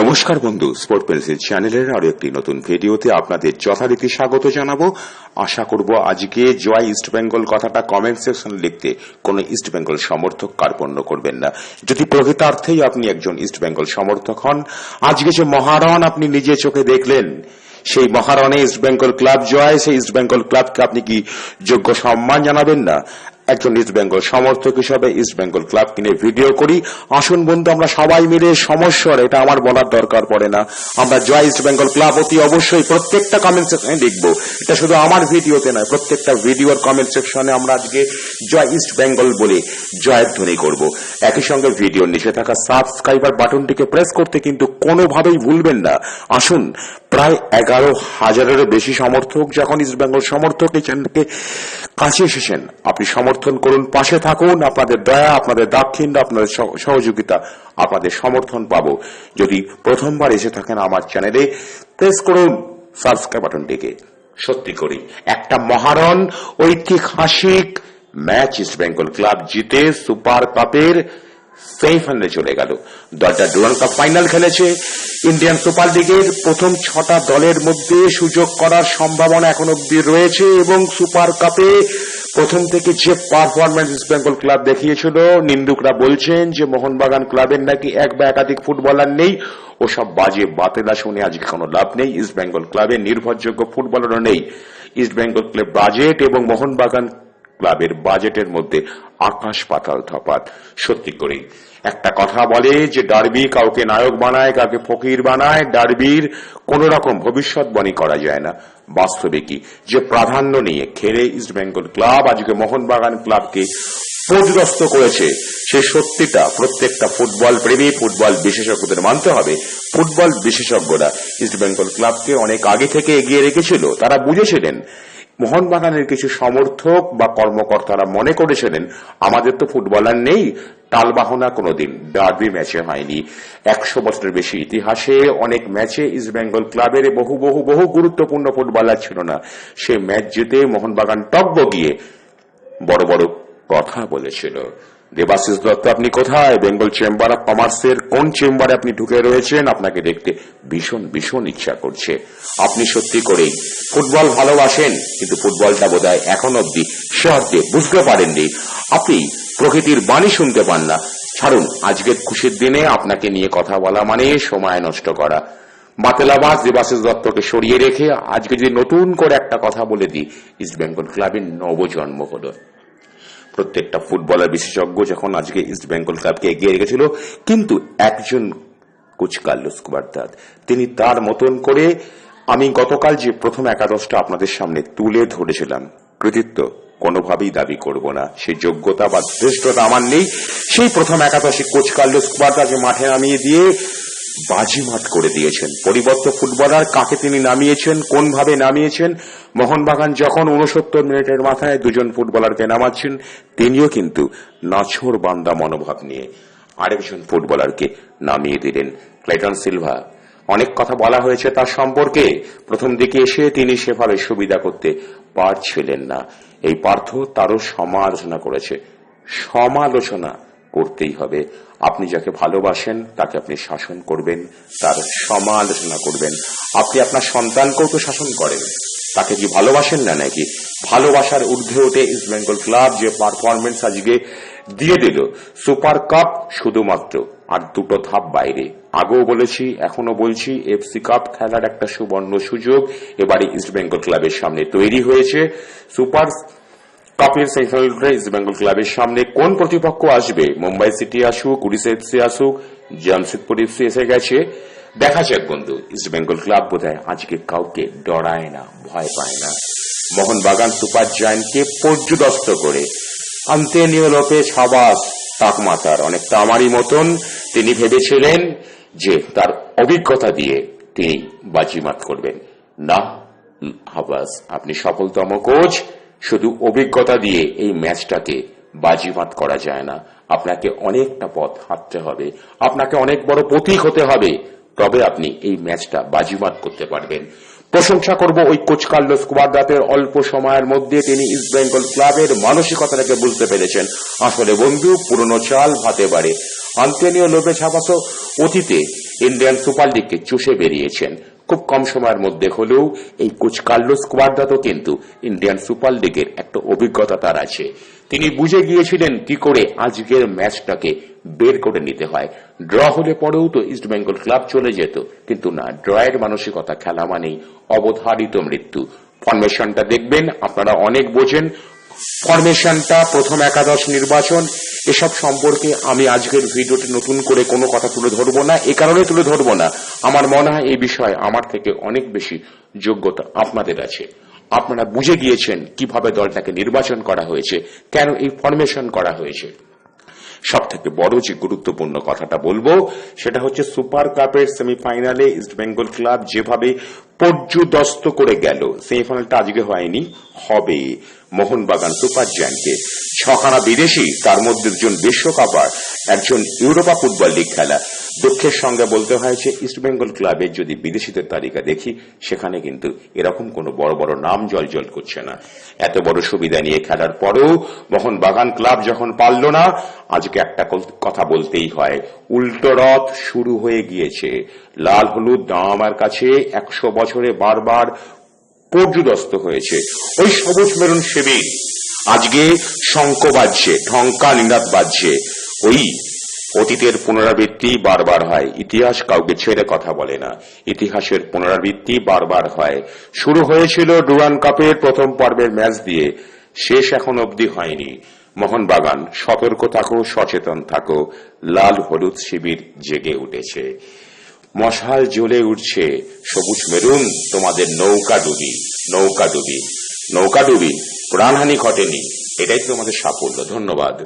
নমস্কার বন্ধু sport pencil চ্যানেলের আরও একটি নতুন ভিডিওতে আপনাদের যথারীতি স্বাগত জানাব। আশা করব আজকে জয় ইস্ট বেঙ্গল কথাটা কমেন্ট সেকশনে লিখতে কোনো ইস্ট বেঙ্গল সমর্থক কার্পণ্য করবেন না। যদি প্রকৃতার্থেই আপনি একজন ইস্ট বেঙ্গল সমর্থক হন, আজকে যে মহারণ আপনি নিজে চোখে দেখলেন, সেই মহারণে ইস্ট বেঙ্গল ক্লাব জয়, সেই ইস্ট বেঙ্গল ক্লাবকে আপনি কি যোগ্য সম্মান জানাবেন না? একজন ইস্ট বেঙ্গল সমর্থক হিসাবে ইস্ট বেঙ্গল ক্লাব কিনে ভিডিও করি। আসুন বন্ধু, আমরা সবাই মিলে সমস্যার এটা আমার বলার দরকার পড়ে না। আমরা জয় ইস্ট বেঙ্গল ক্লাব অতি অবশ্যই প্রত্যেকটা কমেন্ট সেকশনে লিখব এটা শুধু আমার ভিডিওতে নয়, প্রত্যেকটা ভিডিওর কমেন্ট সেকশনে আমরা আজকে জয় ইস্ট বেঙ্গল বলে জয়ের ধ্বনি করব। একই সঙ্গে ভিডিওর নিচে থাকা সাবস্ক্রাইবার বাটনটিকে প্রেস করতে কিন্তু কোনোভাবেই ভুলবেন না। আসুন প্রায় এগারো হাজারেরও বেশি সমর্থক যখন ইস্ট বেঙ্গল সমর্থক চ্যানেলকে কাছে এসেছেন, আপনি সমর্থন করুন, পাশে থাকুন, আপনাদের দয়া, আপনাদের দাক্ষিণ্য, আপনাদের সহযোগিতা, আপনাদের সমর্থন পাব। যদি প্রথমবার এসে থাকেন আমার চ্যানেলে, প্রেস করুন, সাবস্ক্রাইব বাটনটিকে। সত্যি করি, একটা মহারণ, ঐতিহাসিক ম্যাচ ইস্ট বেঙ্গল ক্লাব জিতে সুপার কাপের সেমিফাইনালে চলে গেল। দলটা ডুরান কাপ ফাইনাল খেলেছে। ইন্ডিয়ান সুপার লিগের প্রথম ছটা দলের মধ্যে সুযোগ করার সম্ভাবনা এখন অব্দি রয়েছে এবং সুপার কাপে প্রথম থেকে যে পারফরমেন্স ইস্ট বেঙ্গল ক্লাব দেখিয়েছিল, নিন্দুকরা বলছেন যে মোহনবাগান ক্লাবের নাকি এক বা একাধিক ফুটবলার নেই। ওসব বাজে বাতেলা শুনে আজকে কোনো লাভ নেই। ইস্ট বেঙ্গল ক্লাবের নির্ভরযোগ্য ফুটবলারও নেই। ইস্ট বেঙ্গল ক্লাব বাজেট এবং মোহনবাগান ক্লাবের বাজেটের মধ্যে আকাশ পাতাল তফাৎ সত্যি করে, একটা কথা বলে যে ডার্বি কাউকে নায়ক বানায়, কাউকে ফকির বানায়, ডার্বির কোন রকম ভবিষ্যৎবাণী করা যায় না। বাস্তবে কি? যে প্রাধান্য নিয়ে খেলে ইস্ট বেঙ্গল ক্লাব আজকে মোহনবাগান ক্লাবকে পর্যদস্ত করেছে, সে সত্যিটা প্রত্যেকটা ফুটবল প্রেমী, ফুটবল বিশেষজ্ঞদের মানতে হবে। ফুটবল বিশেষজ্ঞরা ইস্ট বেঙ্গল ক্লাবকে অনেক আগে থেকে এগিয়ে রেখেছিল। তারা বুঝেছিলেন মোহনবাগানের কিছু সমর্থক বা কর্মকর্তারা মনে করেছিলেন, আমাদের তো ফুটবলার নেই টালবাহনা কোনোদিন ডার্বি ম্যাচে হয়নি। একশো বছরের বেশি ইতিহাসে অনেক ম্যাচে ইস্টবেঙ্গল ক্লাবের বহু বহু বহু গুরুত্বপূর্ণ ফুটবলার ছিল না। সে ম্যাচ জিতে মোহনবাগান টব্ব গিয়ে বড় বড় কথা বলেছিল। দেবাশিস দত্ত, আপনি কোথায়? বেঙ্গল চেম্বার অফ কমার্সের কোন চেম্বারে আপনি ঢুকে রয়েছেন? আপনাকে দেখতে ভীষণ ভীষণ ইচ্ছা করছে। আপনি সত্যি করেই ফুটবল ভালোবাসেন, কিন্তু ফুটবলটা বোধ হয় এখন অব্দি অর্থে বুঝতে পারেননি। আপনি প্রকৃতির বাণী শুনতে পান না। ছাড়ুন, আজকের খুশির দিনে আপনাকে নিয়ে কথা বলা মানে সময় নষ্ট করা। বাতেলাবাস দেবাশিস দত্তকে সরিয়ে রেখে আজকে যদি নতুন করে একটা কথা বলে দিই, ইস্ট বেঙ্গল ক্লাবের নবজন্ম হলো প্রত্যেকটা ফুটবলার বিশেষজ্ঞ যখন আজকে ইস্ট বেঙ্গল ক্লাবকে এগিয়ে রেখেছিল, কিন্তু একজন কোচ কার্লোস কুবার্তাদ তিনি তার মতন করে আমি গতকাল যে প্রথম একাদশটা আপনাদের সামনে তুলে ধরেছিলাম, কৃতিত্ব কোনোভাবেই দাবি করব না। সেই যোগ্যতা বা শ্রেষ্ঠতা আমার নেই। সেই প্রথম একাদশে কোচ কার্লোস কুবার্তাকে মাঠে নামিয়ে দিয়ে বাজিমাত করে দিয়েছেন। পরিবর্ত ফুটবলার কাকে তিনি নামিয়েছেন কোন ভাবে নামিয়েছেন? মোহনবাগান যখন উনসত্তর মিনিটের মাথায় দুজন ফুটবলারকে নামাচ্ছেন, তিনিও কিন্তু নাছর বান্দা মনোভাব নিয়ে আরেকজন ফুটবলারকে নামিয়ে দিলেন ক্লাইটন সিলভা। অনেক কথা বলা হয়েছে তার সম্পর্কে। প্রথম দিকে এসে তিনি সেভাবে সুবিধা করতে পারছিলেন না। এই পার্থ তারও সমালোচনা করেছে। সমালোচনা করতেই হবে। আপনি যাকে ভালোবাসেন, তাকে আপনি শাসন করবেন, তার সমালোচনা করবেন। আপনি আপনার সন্তানকেও তো শাসন করেন। তাকে কি ভালোবাসেন না নাকি? ভালোবাসার ঊর্ধ্বে উঠে ইস্ট বেঙ্গল ক্লাব যে পারফরমেন্স আজকে দিয়ে দিল সুপার কাপ শুধুমাত্র, আর দুটো ধাপ বাইরে। আগেও বলেছি এখনও বলছি এফসি কাপ খেলার একটা সুবর্ণ সুযোগ এবারে ইস্ট বেঙ্গল ক্লাবের সামনে তৈরি হয়েছে। সুপার কাপের সেমিফাইনালটা ইস্ট বেঙ্গল ক্লাবের সামনে কোন প্রতিপক্ষ আসবে? মুম্বাই সিটি আসুক, উড়িষ্যা এফসি আসুক, জামশেদপুর এফসি এসে গেছে। দেখা যাক বন্ধু, ইস্ট বেঙ্গল ক্লাব বোধহয় আজকে কাউকে ডরায় না, ভয় পায় না। মোহনবাগান সুপার জায়ান্টকে পর্যদস্ত করে আন্তেনিও লোপেস হাবাস, তাকমাতার, অনেকটা আমারই মতন তিনি ভেবেছিলেন যে তার অভিজ্ঞতা দিয়ে তিনি বাজিমাত করবেন। না, হাবাস, আপনি সফলতম কোচ। শুধু অভিজ্ঞতা দিয়ে এই ম্যাচটাকে বাজিমাত করা যায় না। আপনাকে অনেকটা পথ হাঁটতে হবে। আপনাকে অনেক বড় প্রতীক হতে হবে। তবে আপনি এই ম্যাচটা বাজিমাত করতে পারবেন। প্রশংসা করব ওই কোচ কার্লোস কুবারদাতের অল্প সময়ের মধ্যে তিনি ইস্ট বেঙ্গল ক্লাবের মানসিকতাটাকে বুঝতে পেরেছেন। আসলে বন্ধু, পুরনো চাল ভাতে বাড়ে। আন্তনিও লোপে ছাপাসো অতীতে ইন্ডিয়ান সুপার লিগকে চুষে বেরিয়েছেন। খুব কম সময়ের মধ্যে হলেও এই কোচ কার্লোস স্কোয়াডাতো কিন্তু ইন্ডিয়ান সুপার লিগের একটা অভিজ্ঞতা তার আছে। তিনি বুঝে গিয়েছিলেন কি করে আজকের ম্যাচটাকে বের করে নিতে হয়। ড্র হলে পরেও তো ইস্ট বেঙ্গল ক্লাব চলে যেত, কিন্তু না, ড্রয়ের মানসিকতা, খেলা মানেই অবধারিত মৃত্যু। ফরমেশনটা দেখবেন, আপনারা অনেক বোঝেন। ফরমেশনটা প্রথম একাদশ নির্বাচন এসব সম্পর্কে আমি আজকের ভিডিওতে নতুন করে কোনো কথা তুলে ধরবো না, এ কারণে তুলে ধরবো না। আমার মনে হয় এই বিষয়ে আমার থেকে অনেক বেশি যোগ্যতা আপনাদের আছে। আপনারা বুঝে গিয়েছেন কীভাবে দলটাকে নির্বাচন করা হয়েছে, কেন এই ফরমেশন করা হয়েছে। সব থেকে বড় যে গুরুত্বপূর্ণ কথাটা বলব, সেটা হচ্ছে সুপার কাপের সেমিফাইনালে ইস্ট বেঙ্গল ক্লাব যেভাবে পর্যুদস্ত করে গেল। সেমিফাইনালটা আজকে হয়নি, হবে। মোহনবাগান সুপার জায়ান্টকে ছখানা বিদেশি, তার মধ্যে একজন দুজন বিশ্বকাপার, একজন ইউরোপা ফুটবল লিগ খেলা। দুঃখের সঙ্গে বলতে হয়েছে ইস্ট বেঙ্গল ক্লাবের যদি বিদেশিদের তালিকা দেখি, সেখানে কিন্তু এরকম কোনো বড় বড় নাম জল জল করছে না। এত বড় সুবিধা নিয়ে খেলার পরেও মোহনবাগান ক্লাব যখন পারল না, আজকে একটা কথা বলতেই হয়, উল্টো রথ শুরু হয়ে গিয়েছে। লাল হলুদ দামার কাছে একশো বছরে বারবার পর্যুদস্ত হয়েছে। ওই সবুজ মেরুন শিবির আজকে শঙ্খ বাজছে, ঢঙ্কা নিনাদ বাজছে। ওই অতীতের পুনরাবৃত্তি বারবার হয়। ইতিহাস কাউকে ছেড়ে কথা বলে না। ইতিহাসের পুনরাবৃত্তি বারবার হয়। শুরু হয়েছিল ডুরান কাপের প্রথম পর্বের ম্যাচ দিয়ে। শেষ এখন অবধি হয়নি। মোহনবাগান, সতর্ক থাকো, সচেতন থাকো। লাল হলুদ শিবির জেগে উঠেছে। মশাল জ্বলে উঠছে। সবুজ মেরুন, তোমাদের নৌকা ডুবি নৌকা ডুবি নৌকা ডুবি। প্রাণহানি ঘটেনি। এটাই তোমাদের সাফল্য। ধন্যবাদ।